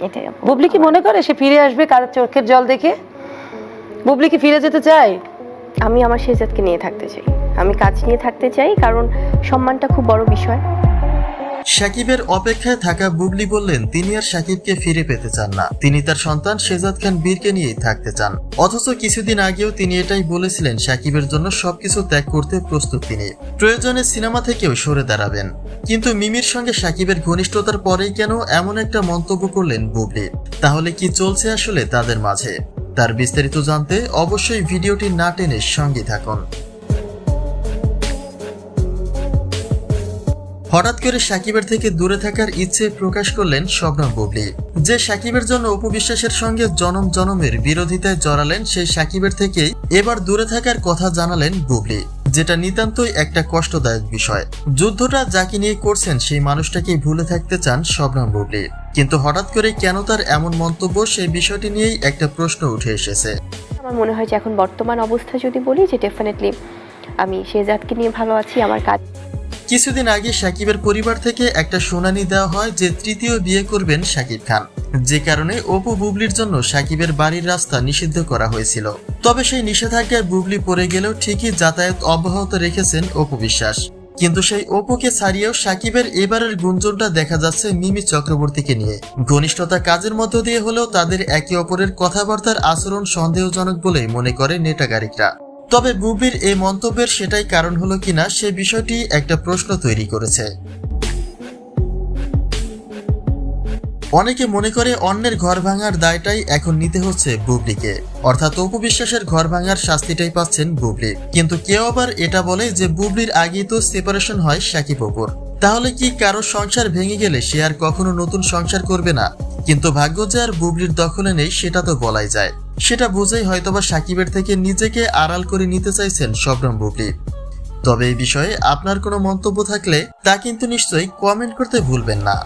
এটাই বুবলি কি মনে করে? সে ফিরে আসবে কার চোখের জল দেখে? বুবলি কি ফিরে যেতে চায়? আমি আমার শেজাদকে নিয়ে থাকতে চাই। আমি কাজ নিয়ে থাকতে চাই, কারণ সম্মানটা খুব বড় বিষয়। সাকিবের অপেক্ষায় থাকা বুবলি বললেন, তিনি আর সাকিবকে ফিরে পেতে চান না। তিনি তার সন্তান শেজাদ খান বীরকে নিয়েই থাকতে চান। অথচ কিছুদিন আগেও তিনি এটাই বলেছিলেন, সাকিবের জন্য সবকিছু ত্যাগ করতে প্রস্তুত তিনি। প্রয়োজনে সিনেমা থেকেও সরে দাঁড়াবেন। কিন্তু মিমির সঙ্গে সাকিবের ঘনিষ্ঠতার পরেই কেন এমন একটা মন্তব্য করলেন বুবলি? তাহলে কি চলছে আসলে তাদের মাঝে? তার বিস্তারিত জানতে অবশ্যই ভিডিওটি না টেনে সঙ্গে থাকুন। হঠাৎ করে সাকিবের থেকে দূরে থাকার ইচ্ছে প্রকাশ করলেন শবনম বুবলি। যে সাকিবের জন্য উপবিশ্বাসের সঙ্গে জনম জনমের বিরোধিতায় জড়ালেন সেই সাকিবের থেকেই এবার দূরে থাকার কথা জানালেন বুবলি, যেটা নিতান্তই একটা কষ্টদায়ক বিষয়। যুদ্ধটা যাকে নিয়ে করছেন, সেই মানুষটাকেই ভুলে থাকতে চান শবনম বুবলি। কিন্তু হঠাৎ করে কেন তার এমন মন্তব্য সেই বিষয়টি নিয়েই একটা প্রশ্ন উঠে এসেছে। আমার মনে হয় যে এখন বর্তমান অবস্থা যদি বলি, যে ডেফিনেটলি আমি শেজাদকে নিয়ে ভালো আছি, আমার কাজ কিছুদিন আগে সাকিবের পরিবার থেকে একটা শুনানি দেওয়া হয় যে তৃতীয় বিয়ে করবেন সাকিব খান। যে কারণে অপু বুবলির জন্য সাকিবের বাড়ির রাস্তা নিষিদ্ধ করা হয়েছিল। তবে সেই নিষেধাজ্ঞায় বুবলি পড়ে গেলেও ঠিকই যাতায়াত অব্যাহত রেখেছেন অপু বিশ্বাস। কিন্তু সেই অপুকে ছাড়িয়েও সাকিবের এবারের গুঞ্জনটা দেখা যাচ্ছে মিমি চক্রবর্তীকে নিয়ে। ঘনিষ্ঠতা কাজের মধ্য দিয়ে হলেও তাদের একে অপরের কথাবার্তার আচরণ সন্দেহজনক বলেই মনে করে নেটাগারিকরা। তবে বুবলির এই মন্তব্যের সেটাই কারণ হলো কিনা সে বিষয়টি একটা প্রশ্ন তৈরি করেছে। অনেকে মনে করে অন্যের ঘর ভাঙার দায়টাই এখন নিতে হচ্ছে বুবলিকে। অর্থাৎ অপু বিশ্বাসের ঘর ভাঙার শাস্তিটাই পাচ্ছেন বুবলি। কিন্তু কেউ আবার এটা বলে যে বুবলির আগেই তো সেপারেশন হয় সাকিব অপুর। তাহলে কি কারও সংসার ভেঙে গেলে সে আর কখনো নতুন সংসার করবে না? কিন্তু ভাগ্য যে আর বুবলির দখলে নেই, সেটা তো বলাই যায়। সেটা বুঝেই হয়তোবা সাকিবের থেকে নিজেকে আড়াল করে নিতে চাইছেন সবরাম বুবলি। তবে এই বিষয়ে আপনার কোনো মন্তব্য থাকলে তা কিন্তু নিশ্চয়ই কমেন্ট করতে ভুলবেন না।